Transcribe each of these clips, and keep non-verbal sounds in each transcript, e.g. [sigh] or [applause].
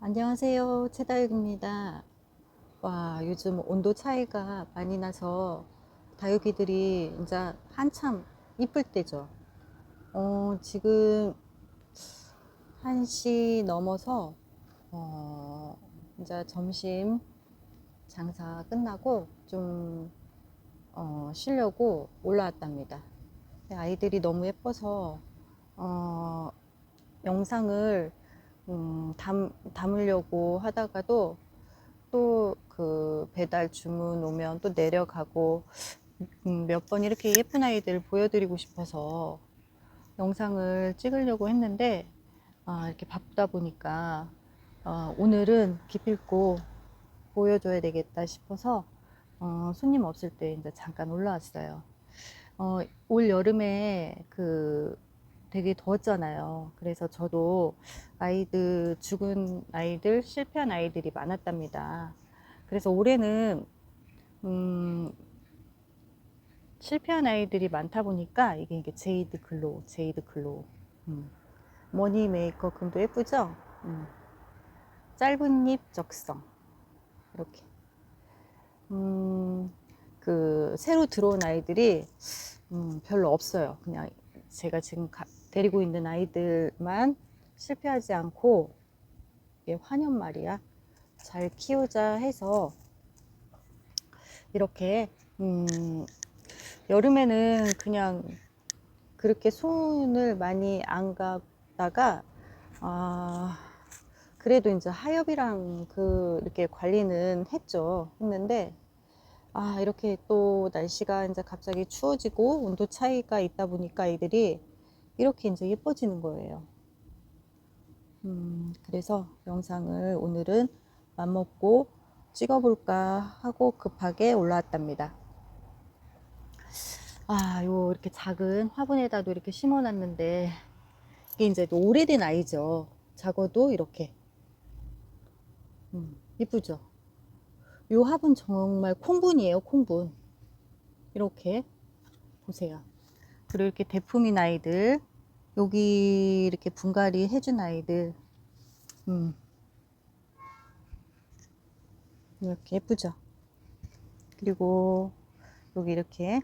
안녕하세요. 최다육입니다. 와, 요즘 온도 차이가 많이 나서 다육이들이 이제 한참 이쁠 때죠. 어, 지금 1시 넘어서 어, 이제 점심 장사 끝나고 좀 어, 쉬려고 올라왔답니다. 아이들이 너무 예뻐서 어, 영상을 음, 담, 담으려고 하다가도 또 그 배달 주문 오면 또 내려가고 음, 몇번 이렇게 예쁜 아이들 보여드리고 싶어서 영상을 찍으려고 했는데 아, 이렇게 바쁘다 보니까 어, 오늘은 기필코 보여줘야 되겠다 싶어서 어, 손님 없을 때 이제 잠깐 올라왔어요. 어, 올 여름에 그 되게 더웠잖아요. 그래서 저도 아이들, 죽은 아이들, 실패한 아이들이 많았답니다. 그래서 올해는, 음, 실패한 아이들이 많다 보니까 이게, 이게 제이드 글로우, 제이드 글로우. 음. 머니 메이커 금도 예쁘죠? 음. 짧은 잎 적성. 이렇게. 음, 그, 새로 들어온 아이들이, 음, 별로 없어요. 그냥 제가 지금 가- 데리고 있는 아이들만 실패하지 않고 이게 환연 말이야 잘 키우자 해서 이렇게 음, 여름에는 그냥 그렇게 손을 많이 안 가다가 아 그래도 이제 하엽이랑 그 이렇게 관리는 했죠. 했는데 아 이렇게 또 날씨가 이제 갑자기 추워지고 온도 차이가 있다 보니까 아이들이 이렇게 이제 예뻐지는 거예요. 음, 그래서 영상을 오늘은 맘먹고 찍어볼까 하고 급하게 올라왔답니다. 아, 요 이렇게 작은 화분에다도 이렇게 심어놨는데 이게 이제 또 오래된 아이죠. 작아도 이렇게 음, 이쁘죠. 요 화분 정말 콩분이에요, 콩분. 이렇게 보세요. 그리고 이렇게 대품인 아이들, 여기 이렇게 분갈이 해준 아이들, 음, 이렇게 예쁘죠? 그리고 여기 이렇게,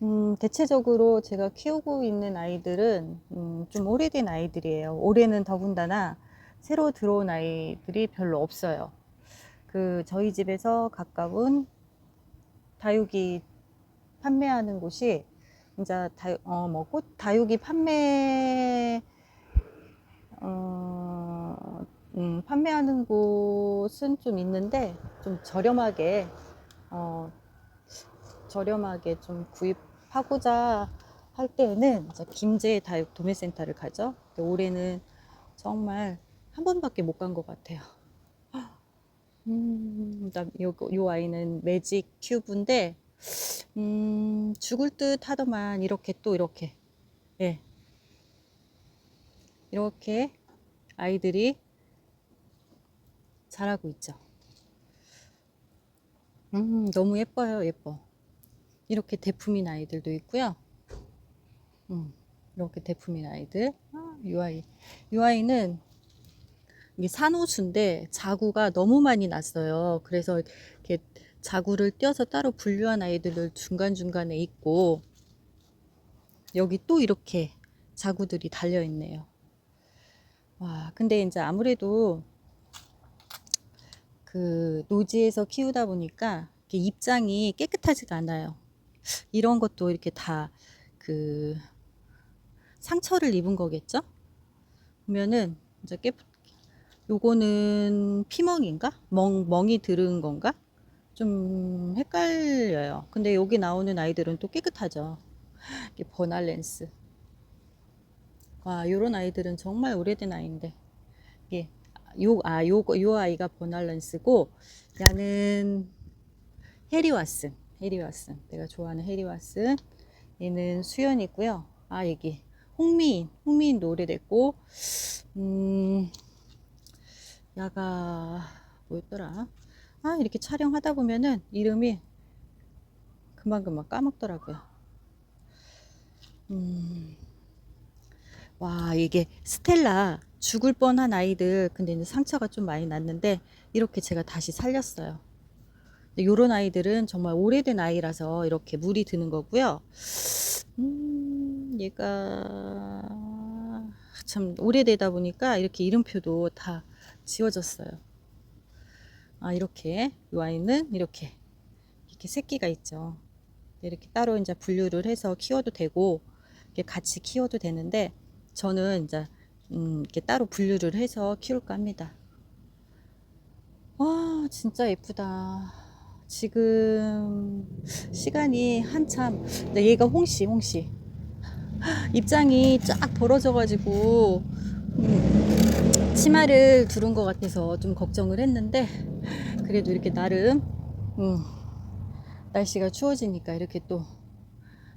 음, 대체적으로 제가 키우고 있는 아이들은 음, 좀 오래된 아이들이에요. 올해는 더군다나 새로 들어온 아이들이 별로 없어요. 그 저희 집에서 가까운 다육이 판매하는 곳이 이제 다, 어, 뭐, 꽃 다육이 판매, 어, 음, 판매하는 곳은 좀 있는데 좀 저렴하게, 어, 저렴하게 좀 구입하고자 할 때에는 이제 김제 다육 도매센터를 가죠. 올해는 정말 한 번밖에 못 간 것 같아요. 음, 요, 요 아이는 매직 큐브인데, 음, 죽을 듯 하더만 이렇게 또 이렇게, 예, 이렇게 아이들이 자라고 있죠. 음, 너무 예뻐요, 예뻐. 이렇게 대품인 아이들도 있고요. 음, 이렇게 대품인 아이들. 아, 이 아이. 이 아이는 이게 산호수인데 자구가 너무 많이 났어요. 그래서 이렇게 자구를 떼어서 따로 분류한 아이들을 중간중간에 있고 여기 또 이렇게 자구들이 달려 있네요. 와, 근데 이제 아무래도 그 노지에서 키우다 보니까 입장이 깨끗하지가 않아요. 이런 것도 이렇게 다 그 상처를 입은 거겠죠? 보면은 이제 깨, 요거는 피멍인가? 멍, 멍이 들은 건가? 좀 헷갈려요. 근데 여기 나오는 아이들은 또 깨끗하죠. 이게 버날렌스. 와, 요런 아이들은 정말 오래된 아이인데. 이게, 요, 아, 요, 요 아이가 버날렌스고, 얘는 해리와슨. 해리와슨. 내가 좋아하는 해리와슨. 얘는 수연이고요. 아, 여기. 홍미인. 홍미인도 오래됐고, 음, 야가 뭐였더라? 아 이렇게 촬영하다 보면은 이름이 금방금방 까먹더라고요. 음, 와 이게 스텔라 죽을 뻔한 아이들 근데 이제 상처가 좀 많이 났는데 이렇게 제가 다시 살렸어요. 요런 아이들은 정말 오래된 아이라서 이렇게 물이 드는 거고요. 음, 얘가 참 오래되다 보니까 이렇게 이름표도 다 지워졌어요. 아, 이렇게 이 아이는 이렇게 이렇게 새끼가 있죠. 이렇게 따로 이제 분류를 해서 키워도 되고 이렇게 같이 키워도 되는데 저는 이제 음, 이렇게 따로 분류를 해서 키울까 합니다. 와, 진짜 예쁘다. 지금 시간이 한참 근데 얘가 홍시 홍시 입장이 쫙 벌어져 가지고 음, 치마를 두른 것 같아서 좀 걱정을 했는데 그래도 이렇게 나름 음, 날씨가 추워지니까 이렇게 또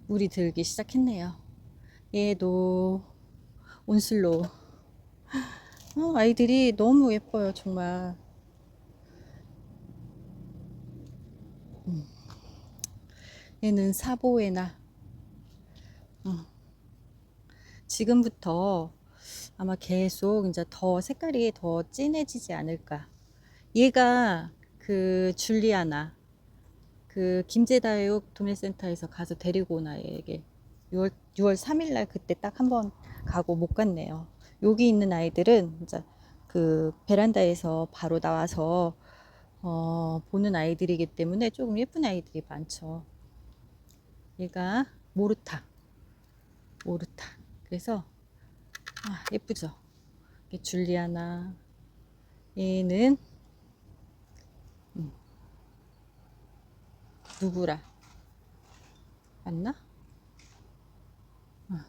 물이 들기 시작했네요. 얘도 온슬로 어, 아이들이 너무 예뻐요 정말 음. 얘는 사보에나 어. 지금부터 아마 계속 이제 더 색깔이 더 진해지지 않을까 얘가 그 줄리아나 그 김제다육 도매센터에서 가서 데리고 온 아이에게 6월, 6월 3일 날 그때 딱 한 번 가고 못 갔네요. 여기 있는 아이들은 이제 그 베란다에서 바로 나와서 어, 보는 아이들이기 때문에 조금 예쁜 아이들이 많죠. 얘가 모르타. 모르타. 그래서 아, 예쁘죠. 이게 줄리아나. 얘는 음, 누구라? 맞나? 아.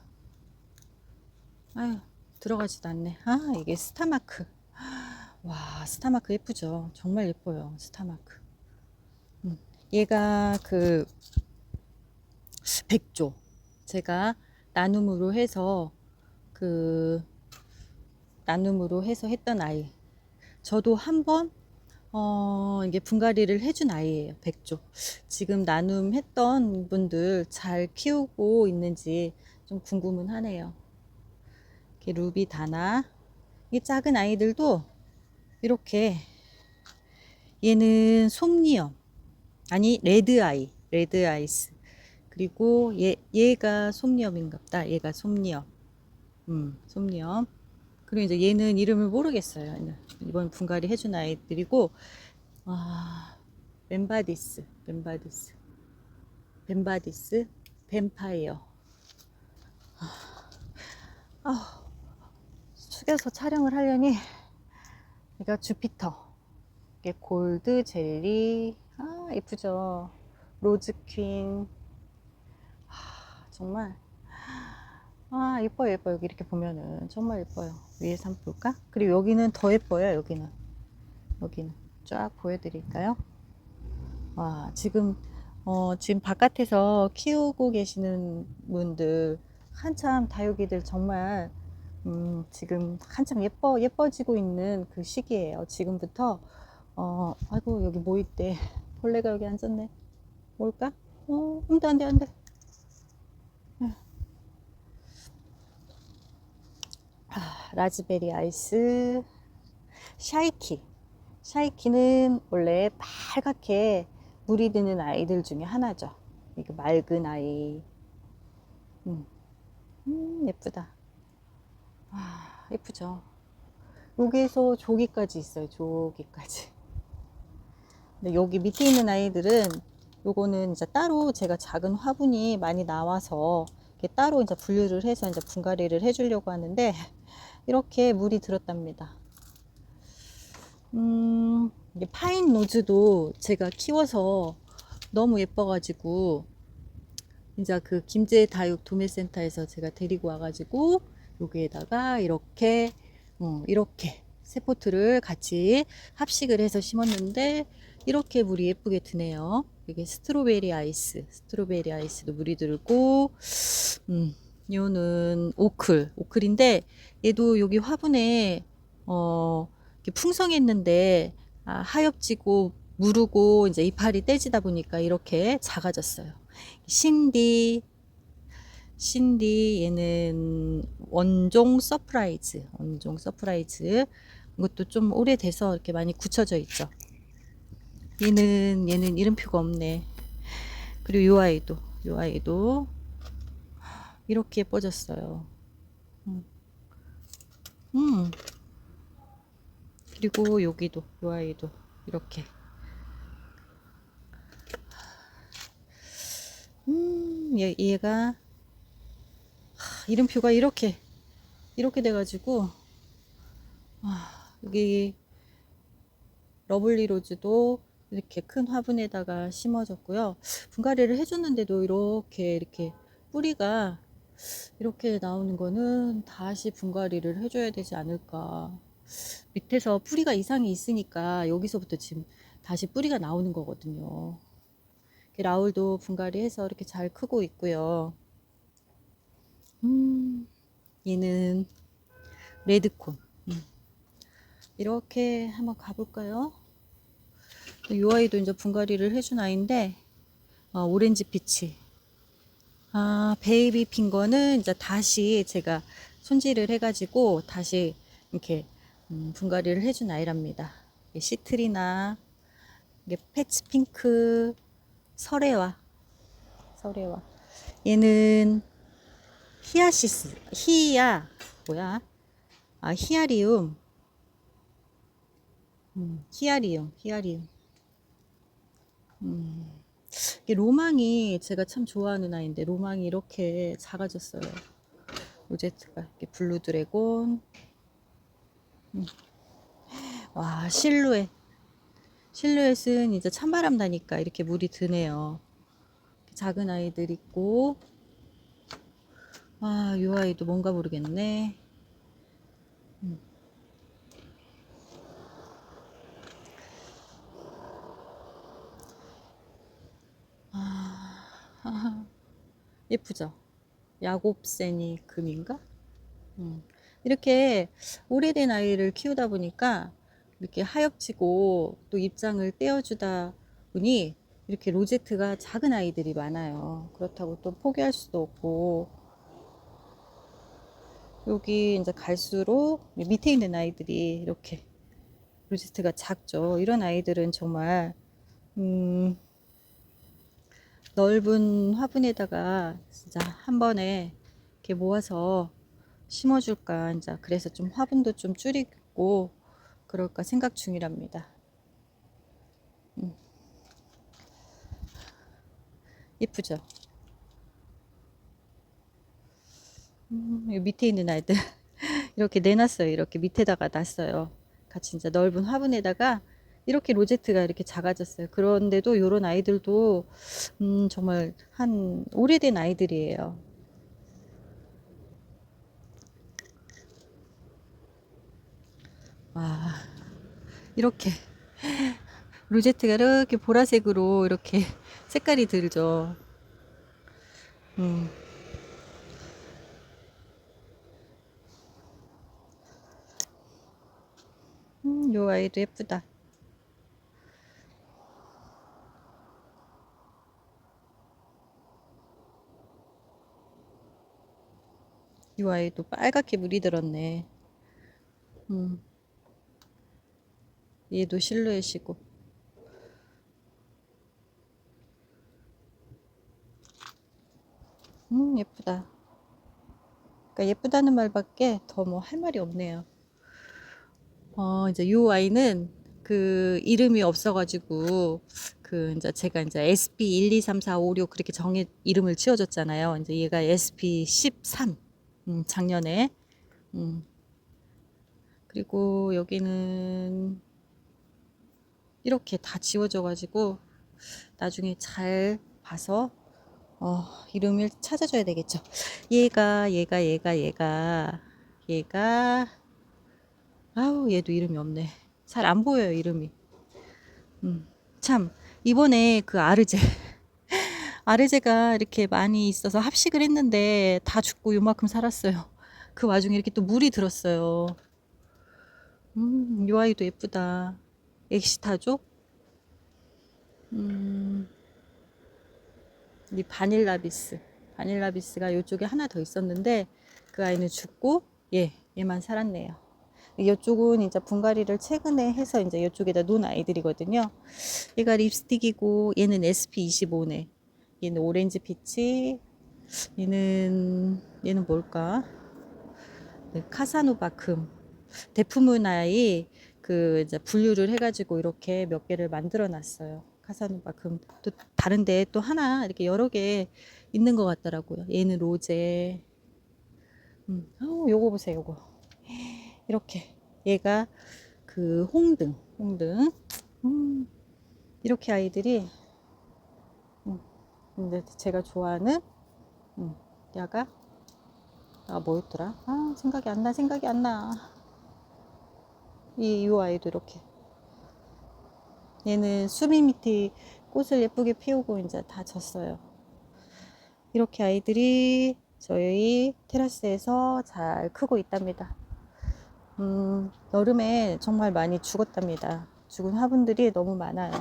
아유, 들어가지도 않네. 아, 이게 스타마크. 와, 스타마크 예쁘죠? 정말 예뻐요. 스타마크. 음, 얘가 그 백조. 제가 나눔으로 해서 그 나눔으로 해서 했던 아이. 저도 한번 어, 이게 분갈이를 해준 아이예요. 백조. 지금 나눔했던 분들 잘 키우고 있는지 좀 궁금은 하네요. 이렇게 루비 다나. 이 작은 아이들도 이렇게 얘는 솜니엄 아니 레드 아이 레드 아이스 그리고 얘 얘가 솜니엄인갑다 얘가 솜니엄 음 솜니엄 그리고 이제 얘는 이름을 모르겠어요 이번 분갈이 해준 아이들이고 아 벤바디스 벤바디스 벤바디스 뱀파이어 아, 아 숙여서 촬영을 하려니 이거 주피터. 이게 골드 젤리. 아, 예쁘죠? 로즈 퀸. 아, 정말. 아, 예뻐요, 예뻐요. 여기 이렇게 보면은. 정말 예뻐요. 한번 볼까? 그리고 여기는 더 예뻐요, 여기는. 여기는. 쫙 보여드릴까요? 와, 지금, 어, 지금 바깥에서 키우고 계시는 분들, 한참 다육이들 정말 음, 지금 한참 예뻐, 예뻐지고 있는 그 시기예요. 지금부터, 어, 아이고, 여기 뭐 있대. 벌레가 여기 앉았네. 뭘까? 어, 안 돼, 안 돼, 안 돼. 아, 라즈베리 아이스, 샤이키. 샤이키는 원래 빨갛게 물이 드는 아이들 중에 하나죠. 이게 맑은 아이. 음, 음 예쁘다. 아, 예쁘죠. 여기에서 조기까지 있어요. 조기까지. 근데 여기 밑에 있는 아이들은 요거는 이제 따로 제가 작은 화분이 많이 나와서 이렇게 따로 이제 분류를 해서 이제 분갈이를 해주려고 하는데 이렇게 물이 들었답니다. 음, 파인 로즈도 제가 키워서 너무 예뻐가지고 이제 그 김제 다육 도매센터에서 제가 데리고 와가지고 여기에다가 이렇게 어, 이렇게 세포트를 같이 합식을 해서 심었는데 이렇게 물이 예쁘게 드네요. 이게 스트로베리 아이스, 스트로베리 아이스도 물이 들고, 음, 요는 오클, 오클인데 얘도 여기 화분에 어, 풍성했는데 아, 하엽지고 무르고 이제 이파리 떼지다 보니까 이렇게 작아졌어요. 신디, 신디 얘는 원종 서프라이즈 원종 서프라이즈. 이것도 좀 오래돼서 이렇게 많이 굳혀져 있죠. 얘는 얘는 이름표가 없네. 그리고 요 아이도 요 아이도 이렇게 예뻐졌어요 음. 음. 그리고 여기도 요 아이도 이렇게 음, 얘, 얘가 하, 이름표가 이렇게 이렇게 돼가지고 아, 여기 러블리 로즈도 이렇게 큰 화분에다가 심어졌고요. 분갈이를 해줬는데도 이렇게 이렇게 뿌리가 이렇게 나오는 거는 다시 분갈이를 해줘야 되지 않을까. 밑에서 뿌리가 이상이 있으니까 여기서부터 지금 다시 뿌리가 나오는 거거든요. 라울도 분갈이해서 이렇게 잘 크고 있고요. 음, 얘는 레드콘. 음. 이렇게 한번 가볼까요? 이 아이도 이제 분갈이를 해준 아이인데, 어, 오렌지 피치. 아, 베이비 핑거는 이제 다시 제가 손질을 해가지고 다시 이렇게 음, 분갈이를 해준 아이랍니다. 시트리나, 이게 패치 핑크, 설애와, 설애와. 얘는 히아시스, 히야, 뭐야? 아, 히아리움. 음, 히아리움, 히아리움. 음, 이게 로망이 제가 참 좋아하는 아이인데, 로망이 이렇게 작아졌어요. 로제트가 이렇게 블루 드래곤. 음. 와, 실루엣. 실루엣은 이제 찬바람 나니까 이렇게 물이 드네요. 작은 아이들 있고, 아, 이 아이도 뭔가 모르겠네. 음. 예쁘죠? 야곱세니 금인가? 음. 이렇게 오래된 아이를 키우다 보니까 이렇게 하엽지고 또 입장을 떼어주다 보니 이렇게 로제트가 작은 아이들이 많아요. 그렇다고 또 포기할 수도 없고 여기 이제 갈수록 밑에 있는 아이들이 이렇게 로제트가 작죠. 이런 아이들은 정말 음, 넓은 화분에다가 진짜 한 번에 이렇게 모아서 심어줄까 이제 그래서 좀 화분도 좀 줄이고 그럴까 생각 중이랍니다. 음. 예쁘죠? 음, 이 밑에 있는 아이들 [laughs] 이렇게 내놨어요. 이렇게 밑에다가 놨어요. 같이 이제 넓은 화분에다가 이렇게 로제트가 이렇게 작아졌어요. 그런데도 이런 아이들도 음, 정말 한 오래된 아이들이에요. 와, 이렇게 로제트가 이렇게 보라색으로 이렇게 색깔이 들죠. 음. 음, 요 아이도 예쁘다. 이 아이도 빨갛게 물이 들었네. 음. 얘도 실루엣이고. 음, 예쁘다. 그러니까 예쁘다는 말밖에 더 뭐 할 말이 없네요. 어, 이제 이 아이는 그 이름이 없어가지고 그 이제 제가 이제 SP 1, 2, 3, 4, 5, 6 그렇게 정해 이름을 지어줬잖아요. 이제 얘가 SP 13 음, 작년에 음. 그리고 여기는 이렇게 다 지워져 가지고 나중에 잘 봐서 어, 이름을 찾아줘야 되겠죠. 얘가 얘가 얘가 얘가 얘가 아우 얘도 이름이 없네. 잘 안 보여요 이름이. 음, 참 이번에 그 아르제 아르제가 이렇게 많이 있어서 합식을 했는데 다 죽고 요만큼 살았어요. 그 와중에 이렇게 또 물이 들었어요. 음, 요 아이도 예쁘다. 엑시타족? 음, 이 바닐라비스. 바닐라비스가 이쪽에 하나 더 있었는데 그 아이는 죽고 예 얘만 살았네요. 이쪽은 이제 분갈이를 최근에 해서 이제 이쪽에다 놓은 아이들이거든요. 얘가 립스틱이고 얘는 SP25네. 얘는 오렌지 피치. 얘는 얘는 뭘까? 네, 카사노바 금. 대품은 아이 그 이제 분류를 해가지고 이렇게 몇 개를 만들어 놨어요. 카사노바 금. 또 다른데 또 하나 이렇게 여러 개 있는 것 같더라고요. 얘는 로제. 음, 어, 요거 보세요, 요거. 이렇게 얘가 그 홍등, 홍등. 음, 이렇게 아이들이 음, 근데 제가 좋아하는 음, 야가 아 뭐였더라? 아 생각이 안 나, 생각이 안 나. 이, 이 아이도 이렇게 얘는 수미 밑에 꽃을 예쁘게 피우고 이제 다 졌어요. 이렇게 아이들이 저희 테라스에서 잘 크고 있답니다. 음, 여름에 정말 많이 죽었답니다. 죽은 화분들이 너무 많아요.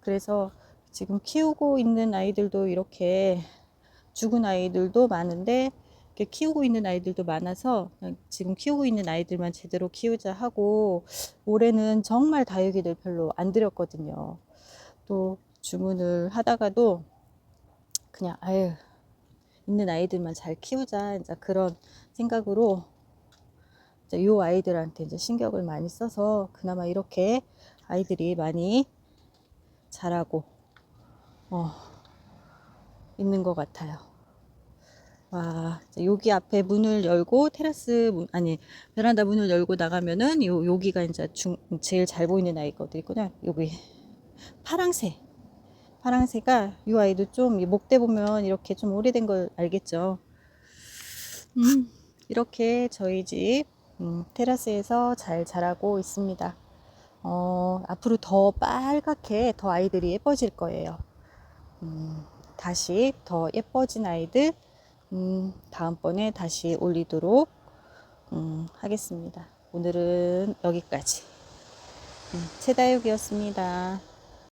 그래서 지금 키우고 있는 아이들도 이렇게 죽은 아이들도 많은데 이렇게 키우고 있는 아이들도 많아서 지금 키우고 있는 아이들만 제대로 키우자 하고 올해는 정말 다육이들 별로 안 들였거든요. 또 주문을 하다가도 그냥 아유 있는 아이들만 잘 키우자 이제 그런 생각으로 이제 요 아이들한테 이제 신경을 많이 써서 그나마 이렇게 아이들이 많이 자라고 어, 있는 것 같아요. 와, 여기 앞에 문을 열고 테라스 문, 아니 베란다 문을 열고 나가면은 요 여기가 이제 중 제일 잘 보이는 아이가 어디 있구나. 여기 파랑새. 파랑새가 이 아이도 좀 목대 보면 이렇게 좀 오래된 걸 알겠죠. 음, 이렇게 저희 집 음, 테라스에서 잘 자라고 있습니다. 어, 앞으로 더 빨갛게 더 아이들이 예뻐질 거예요. 음, 다시 더 예뻐진 아이들 음, 다음번에 다시 올리도록 음, 하겠습니다. 오늘은 여기까지. 음, 최다육이었습니다.